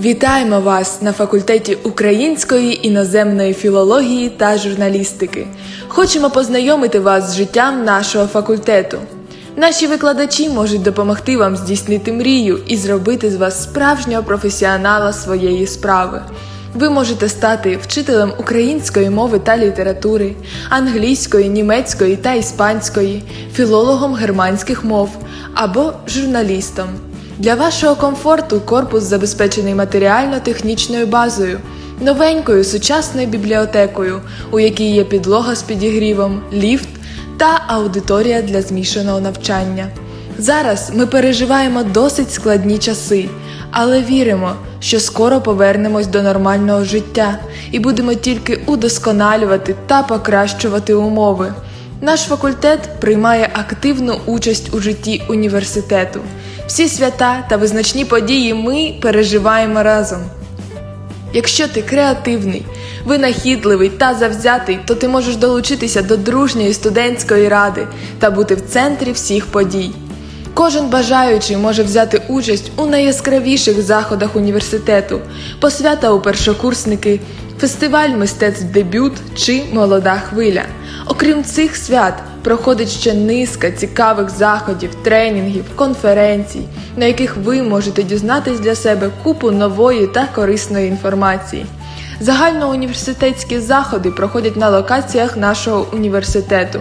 Вітаємо вас на факультеті української іноземної філології та журналістики. Хочемо познайомити вас з життям нашого факультету. Наші викладачі можуть допомогти вам здійснити мрію і зробити з вас справжнього професіонала своєї справи. Ви можете стати вчителем української мови та літератури, англійської, німецької та іспанської, філологом германських мов або журналістом. Для вашого комфорту корпус забезпечений матеріально-технічною базою, новенькою сучасною бібліотекою, у якій є підлога з підігрівом, ліфт та аудиторія для змішаного навчання. Зараз ми переживаємо досить складні часи, але віримо, що скоро повернемось до нормального життя і будемо тільки удосконалювати та покращувати умови. Наш факультет приймає активну участь у житті університету. Всі свята та визначні події ми переживаємо разом. Якщо ти креативний, винахідливий та завзятий, то ти можеш долучитися до дружньої студентської ради та бути в центрі всіх подій. Кожен бажаючий може взяти участь у найяскравіших заходах університету, посвята у першокурсники, фестиваль мистецтв дебют чи молода хвиля. Окрім цих свят, проходить ще низка цікавих заходів, тренінгів, конференцій, на яких ви можете дізнатись для себе купу нової та корисної інформації. Загальноуніверситетські заходи проходять на локаціях нашого університету.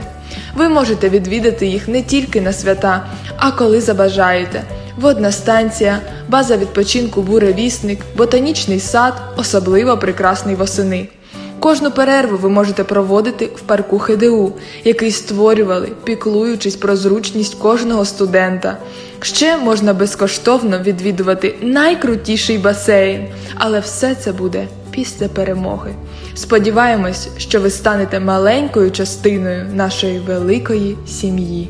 Ви можете відвідати їх не тільки на свята, а коли забажаєте. Водна станція, база відпочинку буревісник, ботанічний сад, особливо прекрасний восени. Кожну перерву ви можете проводити в парку ХДУ, який створювали, піклуючись про зручність кожного студента. Ще можна безкоштовно відвідувати найкрутіший басейн, але все це буде після перемоги. Сподіваємось, що ви станете маленькою частиною нашої великої сім'ї.